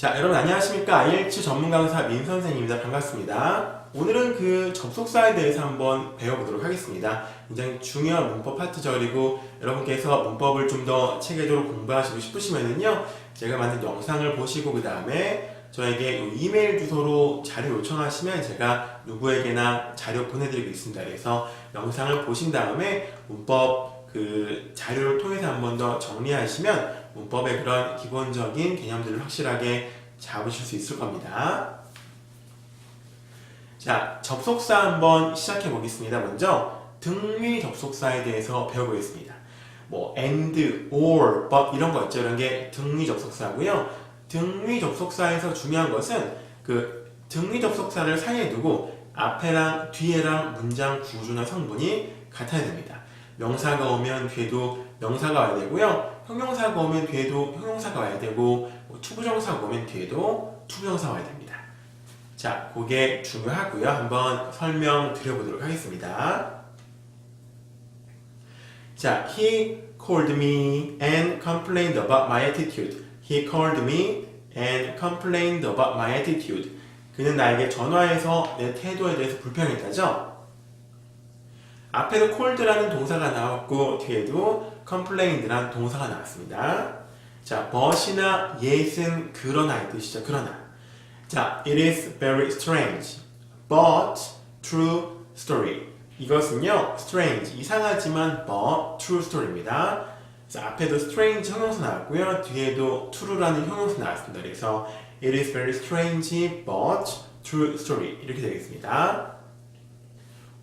자, 여러분 안녕하십니까? IELTS 전문 강사 민 선생님입니다. 반갑습니다. 오늘은 그 접속사에 대해서 한번 배워보도록 하겠습니다. 굉장히 중요한 문법 파트죠. 그리고 여러분께서 문법을 좀 더 체계적으로 공부하시고 싶으시면은요, 제가 만든 영상을 보시고 그 다음에 저에게 이 이메일 주소로 자료 요청하시면 제가 누구에게나 자료 보내드리고 있습니다. 그래서 영상을 보신 다음에 문법 그 자료를 통해서 한 번 더 정리하시면 문법의 그런 기본적인 개념들을 확실하게 잡으실 수 있을 겁니다. 자, 접속사 한번 시작해 보겠습니다. 먼저 등위 접속사에 대해서 배워보겠습니다. 뭐 and, or, but 이런 거 있죠. 이런 게 등위 접속사고요. 등위 접속사에서 중요한 것은 그 등위 접속사를 사이에 두고 앞에랑 뒤에랑 문장 구조나 성분이 같아야 됩니다. 명사가 오면 뒤에도 명사가 와야 되고요. 형용사가 오면 뒤에도 형용사가 와야 되고 뭐 투부정사가 오면 뒤에도 투부정사가 와야 됩니다. 자, 그게 중요하고요. 한번 설명 드려보도록 하겠습니다. 자, he called me and complained about my attitude. He called me and complained about my attitude. 그는 나에게 전화해서 내 태도에 대해서 불평했다죠? 앞에도 cold라는 동사가 나왔고 뒤에도 complained라는 동사가 나왔습니다. 자, but이나 yes은 그러나의 뜻이죠. 그러나. 자, it is very strange, but true story. 이것은요, strange, 이상하지만 but true story입니다. 자, 앞에도 strange 형용사 나왔고요. 뒤에도 true라는 형용사 나왔습니다. 그래서 it is very strange, but true story. 이렇게 되겠습니다.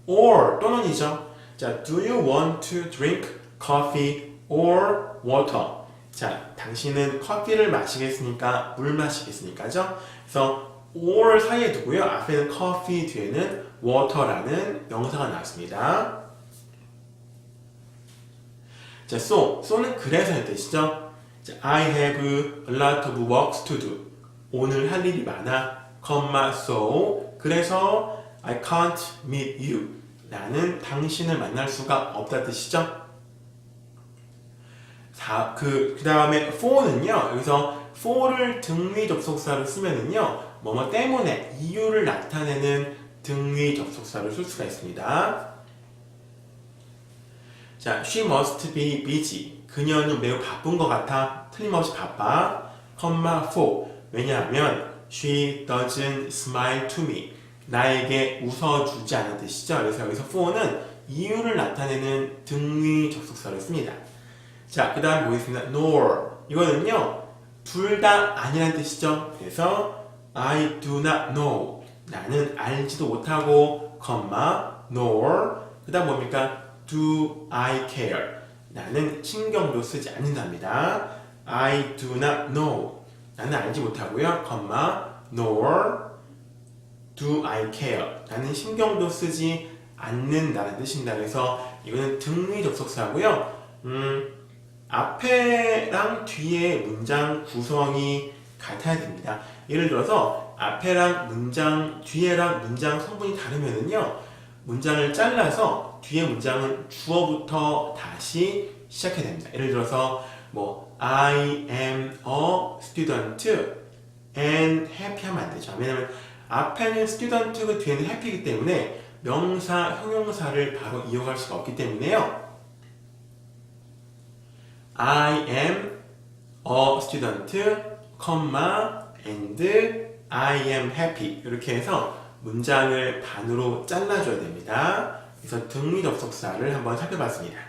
Or 또는이죠. 자, do you want to drink coffee or water? 자, 당신은 커피를 마시겠습니까? 물 마시겠습니까죠? 그래서 or 사이에 두고요. 앞에는 coffee, 뒤에는 water라는 명사가 나왔습니다. 자, so, so는 그래서의 뜻이죠. 자, I have a lot of work to do. 오늘 할 일이 많아, comma, so. 그래서 I can't meet you. 나는 당신을 만날 수가 없다 뜻이죠. 자, 그, 그 다음에 for는요, 여기서 for를 등위 접속사로 쓰면은요, 뭐뭐 때문에 이유를 나타내는 등위 접속사를 쓸 수가 있습니다. 자, she must be busy. 그녀는 매우 바쁜 것 같아. 틀림없이 바빠. comma for. 왜냐하면 she doesn't smile to me. 나에게 웃어주지 않은 뜻이죠. 그래서 여기서 for는 이유를 나타내는 등위 접속사를 씁니다. 자, 그 다음 보겠습니다. nor. 이거는요, 둘 다 아니라는 뜻이죠. 그래서 I do not know. 나는 알지도 못하고, comma, nor. 그 다음 뭡니까? do I care. 나는 신경도 쓰지 않는답니다. I do not know. 나는 알지 못하고요, comma, nor do I care. 나는 신경도 쓰지 않는다는 뜻입니다. 그래서 이거는 등위 접속사고요. 음, 앞에랑 뒤에 문장 구성이 같아야 됩니다. 예를 들어서 앞에랑 문장, 뒤에랑 문장 성분이 다르면은요, 문장을 잘라서 뒤에 문장은 주어부터 다시 시작해야 됩니다. 예를 들어서 뭐 I am a student and happy 하면 안 되죠. 왜냐면 앞에는 student고 뒤에는 happy이기 때문에 명사, 형용사를 바로 이용할 수가 없기 때문에요. I am a student, comma, and I am happy. 이렇게 해서 문장을 반으로 잘라줘야 됩니다. 그래서 등위 접속사를 한번 살펴봤습니다.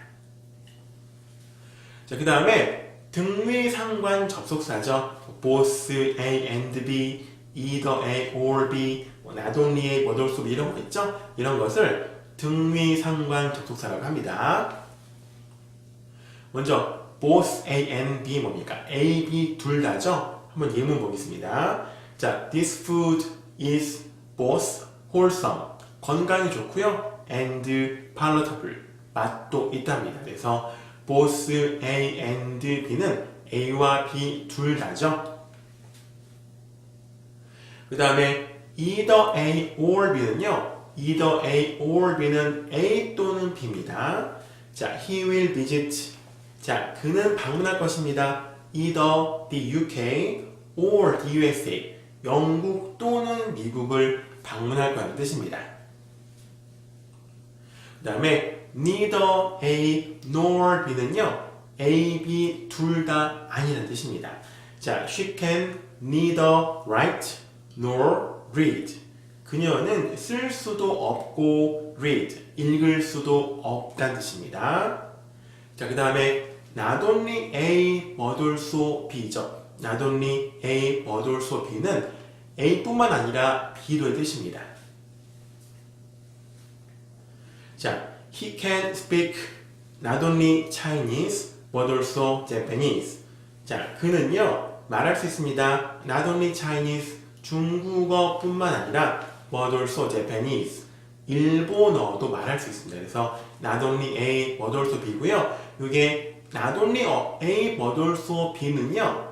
자, 그 다음에 등위 상관 접속사죠. both A and B, either A or B, 뭐 not only A, but also B 이런 거 있죠? 이런 것을 등위 상관 접속사라고 합니다. 먼저 both A and B 뭡니까? A, B 둘 다죠? 한번 예문 보겠습니다. 자, this food is both wholesome 건강이 좋고요 and palatable 맛도 있답니다. 그래서 both A and B는 A와 B 둘 다죠. 그 다음에 either A or B는요. either A or B는 A 또는 B입니다. 자, he will visit. 자, 그는 방문할 것입니다. either the UK or the USA 영국 또는 미국을 방문할 거라는 뜻입니다. 그 다음에 neither A nor B는요 A, B 둘 다 아니라는 뜻입니다. 자, she can neither write nor read. 그녀는 쓸 수도 없고 read, 읽을 수도 없다는 뜻입니다. 자, 그 다음에 not only A but also B죠. not only A but also B는 A뿐만 아니라 B로의 뜻입니다. 자, he can speak not only Chinese but also Japanese. 자, 그는요 말할 수 있습니다. not only Chinese 중국어뿐만 아니라 also Japanese 일본어도 말할 수 있습니다. 그래서 only A also B고요. 이게 only A also B는요.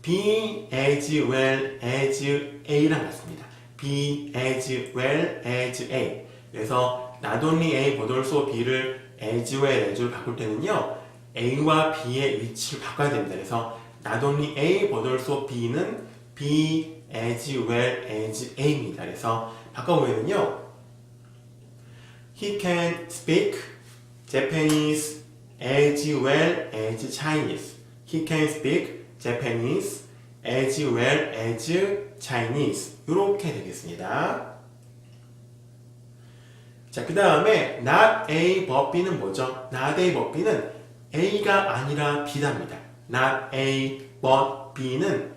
be as well as A랑 같습니다. be as well as A. 그래서 only A also B를 as well as로 바꿀 때는요. A와 B의 위치를 바꿔야 됩니다. 그래서 not only A but also B는 be as well as A입니다. 그래서 바꿔보면요. He can speak Japanese as well as Chinese. He can speak Japanese as well as Chinese. 이렇게 되겠습니다. 자, 그 다음에 not A but B는 뭐죠? not A but B는 A가 아니라 B답니다. Not A but B는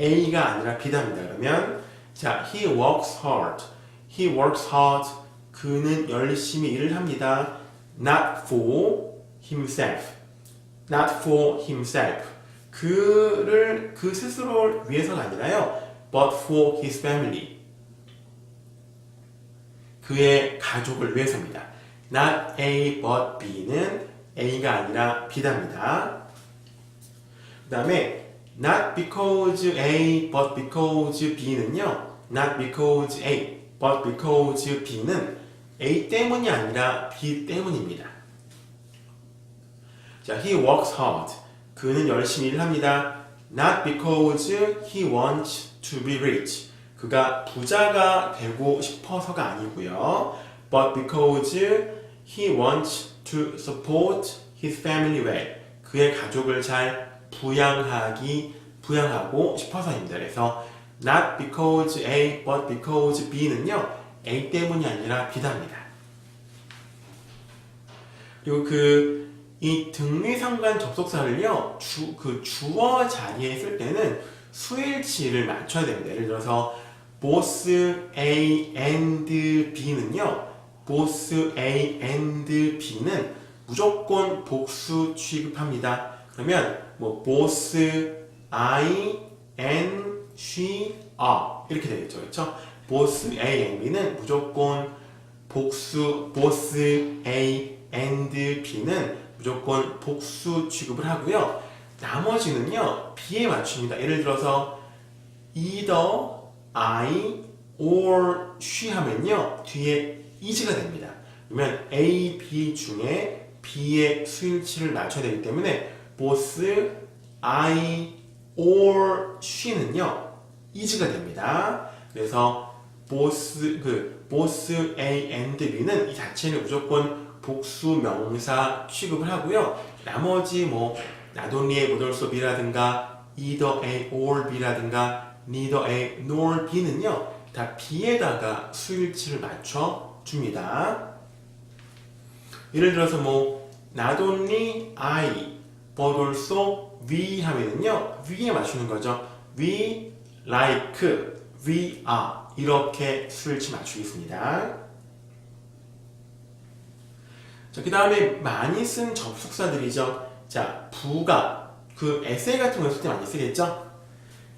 A가 아니라 B답니다. 그러면 자, he works hard. he works hard. 그는 열심히 일을 합니다. not for himself. not for himself. 그를 그 스스로를 위해서가 아니라요. but for his family. 그의 가족을 위해서입니다. not A but B는 A가 아니라 B답니다. 그 다음에 not because A but because B는요. not because A but because B는 A 때문이 아니라 B 때문입니다. 자, he works hard. 그는 열심히 일합니다. Not because he wants to be rich. 그가 부자가 되고 싶어서가 아니고요. But because he wants to support his family well. 그의 가족을 잘 부양하기 부양하고 싶어서입니다. 그래서 not because A but because B는요. A 때문이 아니라 B답니다. 그리고 그 이 등위상관 접속사를요, 주, 그 주어 자리에 쓸 때는 수일치를 맞춰야 됩니다. 예를 들어서, both A and B는요, both A and B는 무조건 복수 취급합니다. 그러면, 뭐, both I and she are. 이렇게 되겠죠. 그렇죠? both A and B는 무조건 복수, both A and B는 무조건 복수 취급을 하고요. 나머지는요, B에 맞춥니다. 예를 들어서 either I or she 하면요, 뒤에 is가 됩니다. 그러면 A, B 중에 B의 수일치를 맞춰야 되기 때문에 both I or she는요, is가 됩니다. 그래서 both 그 both A and B는 이 자체는 무조건 복수 명사 취급을 하고요. 나머지 뭐 also B라든가 either A or B라든가 neither A nor B는요. 다 B에다가 수일치를 맞춰 줍니다. 예를 들어서 뭐 not only I but we 하면은요. we에 맞추는 거죠. we like we are 이렇게 수일치 맞추겠습니다. 자, 그 다음에 많이 쓴 접속사들이죠. 자, 부가 그 에세이 같은 거 쓸 때 많이 쓰겠죠.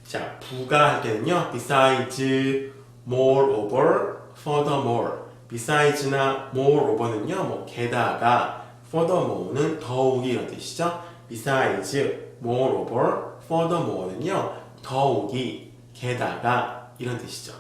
자, 부가 할 때는요. besides, moreover, furthermore. besides,나 moreover는요. 뭐 게다가, furthermore는 더욱이 이런 뜻이죠. Besides, moreover, furthermore는요. 더욱이 게다가 이런 뜻이죠.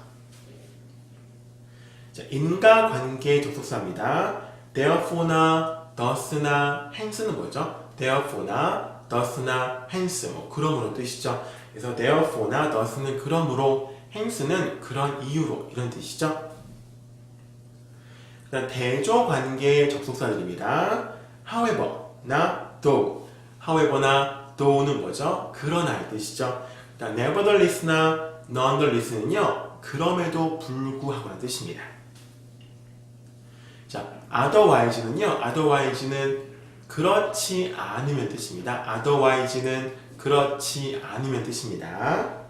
자, 인과관계 접속사입니다. therefore나 thus나 hence는 뭐죠? therefore나 thus나 hence 뭐 그러므로 뜻이죠. 그래서 therefore나 thus는 그러므로 hence는 그런 이유로 이런 뜻이죠. 그다음 대조 관계의 접속사들입니다. however, 나 though. However나 though는 뭐죠? 그러나 이 뜻이죠. 그다음 nevertheless나 nonetheless는요. 그럼에도 불구하고라는 뜻입니다. 자, otherwise는요. otherwise는 그렇지 않으면 뜻입니다. otherwise는 그렇지 않으면 뜻입니다.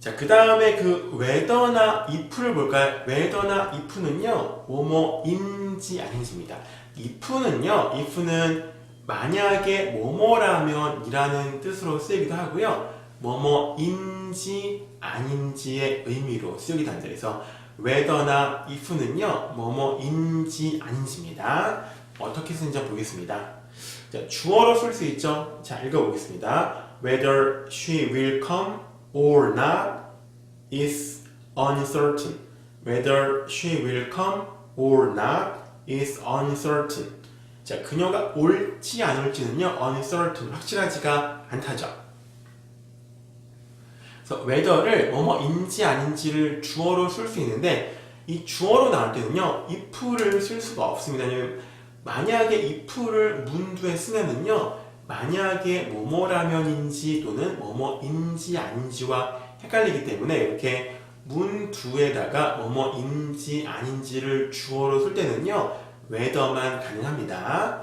자, 그 다음에 그 whether나 if를 볼까요? whether나 if는요, 뭐뭐인지 아닌지입니다. If는요, if는 만약에 뭐뭐라면 이라는 뜻으로 쓰이기도 하고요, 뭐뭐인지 아닌지의 의미로 쓰이기도 한다. 그래서 whether나 if는요, 뭐뭐인지 아닌지입니다. 어떻게 쓰는지 보겠습니다. 자, 주어로 쓸 수 있죠? 자, 읽어보겠습니다. Whether she will come or not is uncertain. Whether she will come or not is uncertain. 자, 그녀가 올지 안 올지는요, uncertain, 확실하지가 않다죠. 그래서 whether를 뭐뭐인지 아닌지를 주어로 쓸 수 있는데 이 주어로 나올 때는요, if를 쓸 수가 없습니다. 만약에 if를 문두에 쓰면은요, 만약에 뭐뭐라면인지 또는 뭐뭐인지 아닌지와 헷갈리기 때문에 이렇게 문 두에다가 뭐뭐인지 아닌지를 주어로 쓸 때는요, whether만 가능합니다.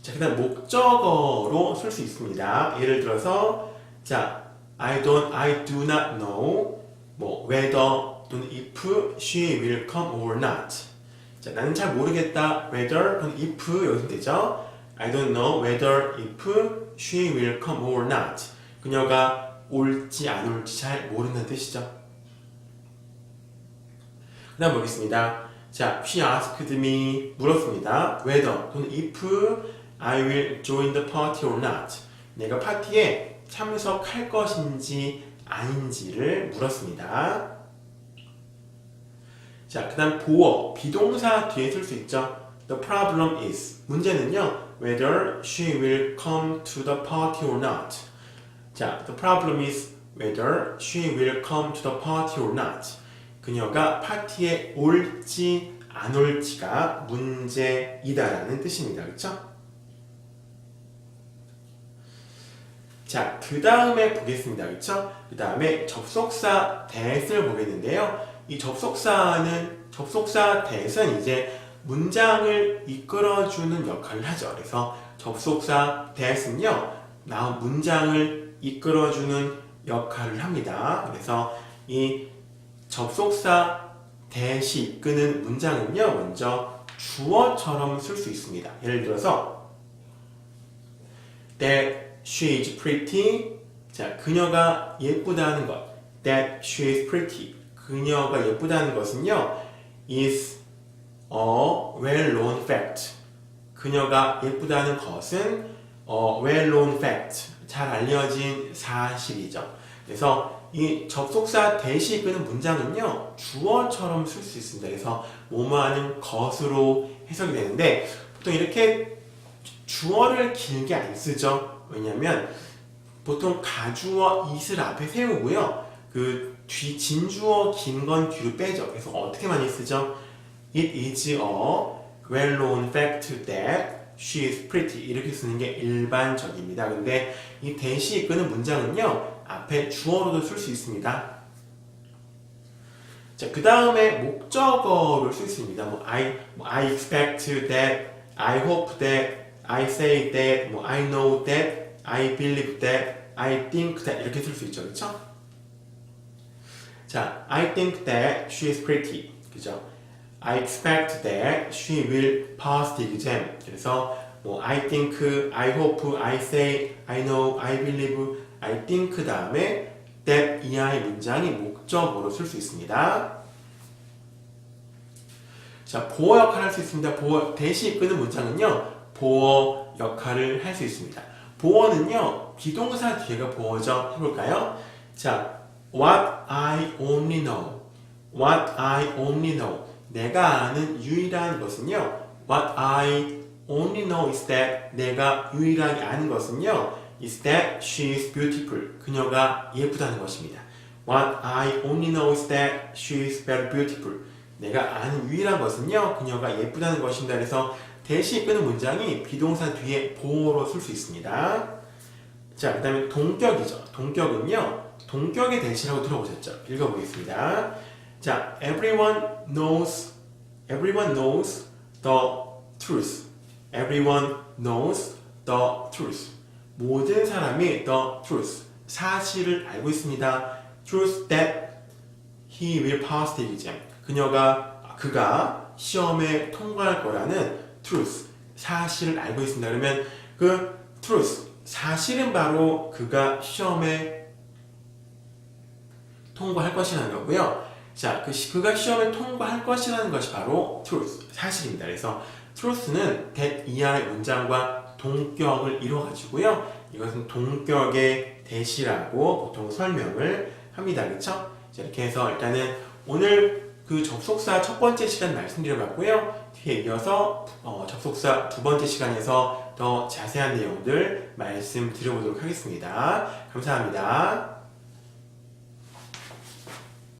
자, 그 다음 목적어로 쓸 수 있습니다. 예를 들어서, 자, I don't, I do not know, 뭐, whether 또는 if she will come or not. 자, 나는 잘 모르겠다. whether 또는 if 여기서 되죠. I don't know whether if she will come or not. 그녀가 올지 안 올지 잘 모르는 뜻이죠. 그 다음 보겠습니다. 자, she asked me 물었습니다. whether 또는 if I will join the party or not. 내가 파티에 참석할 것인지 아닌지를 물었습니다. 자, 그 다음 보어, 비동사 뒤에 쓸 수 있죠. The problem is. 문제는요, whether she will come to the party or not. 자, the problem is whether she will come to the party or not. 그녀가 파티에 올지 안 올지가 문제이다라는 뜻입니다. 그렇죠? 자, 그 다음에 보겠습니다. 그렇죠? 그 다음에 접속사 that을 보겠는데요. 이 접속사는 접속사 that은 이제 문장을 이끌어주는 역할을 하죠. 그래서 접속사 that은요, 나온 문장을 이끌어주는 역할을 합니다. 그래서 이 접속사 that이 이끄는 문장은요, 먼저 주어처럼 쓸 수 있습니다. 예를 들어서 that she is pretty. 자, 그녀가 예쁘다는 것. That she is pretty. 그녀가 예쁘다는 것은요, is a well-known fact. 그녀가 예쁘다는 것은 a well-known fact. 잘 알려진 사실이죠. 그래서 이 접속사 대시 이끄는 문장은요, 주어처럼 쓸 수 있습니다. 그래서 뭐뭐 하는 것으로 해석이 되는데, 보통 이렇게 주어를 길게 안 쓰죠. 왜냐면 보통 가주어 it을 앞에 세우고요. 그 뒤 진주어 긴 건 뒤로 빼죠. 그래서 어떻게 많이 쓰죠? It is a well-known fact that she is pretty 이렇게 쓰는 게 일반적입니다. 근데 이 대시 이끄는 문장은요 앞에 주어로도 쓸 수 있습니다. 자, 그 다음에 목적어를 쓸 수 있습니다. 뭐 I, 뭐 I expect that, I hope that, I say that, 뭐 I know that, I believe that, I think that 이렇게 쓸 수 있죠, 그렇죠? 자, I think that she is pretty, 그죠? I expect that she will pass the exam. 그래서 뭐 I think, I hope, I say, I know, I believe, I think 다음에 that 이하의 문장이 목적으로 쓸 수 있습니다. 자, 보어 역할을 할 수 있습니다. 보어 대시 이끄는 문장은요, 보어 역할을 할 수 있습니다. 보어는요, 비동사 뒤에가 보어죠. 해볼까요? 자, what I only know. what I only know. 내가 아는 유일한 것은요, What I only know is that 내가 유일하게 아는 것은요. is that she is beautiful. 그녀가 예쁘다는 것입니다. What I only know is that she is very beautiful. 내가 아는 유일한 것은요. 그녀가 예쁘다는 것입니다. 그래서 대시 이끄는 문장이 비동사 뒤에 보호로 쓸 수 있습니다. 자, 그 다음에 동격이죠. 동격은요. 동격의 대시라고 들어보셨죠? 읽어보겠습니다. 자, everyone knows, everyone knows the truth. Everyone knows the truth. 모든 사람이 the truth. 사실을 알고 있습니다. truth that he will pass the exam. 그녀가, 그가 시험에 통과할 거라는 truth. 사실을 알고 있습니다. 그러면 그 truth. 사실은 바로 그가 시험에 통과할 것이라는 거고요. 자, 그 시- 그가 시험에 통과할 것이라는 것이 바로 truth, 사실입니다. 그래서 truth는 that 이하의 문장과 동격을 이루어가지고요. 이것은 동격의 대시라고 보통 설명을 합니다. 그렇죠? 이렇게 해서 일단은 오늘 그 접속사 첫 번째 시간 말씀드려봤고요. 뒤에 이어서 어, 접속사 두 번째 시간에서 더 자세한 내용들 말씀드려보도록 하겠습니다. 감사합니다.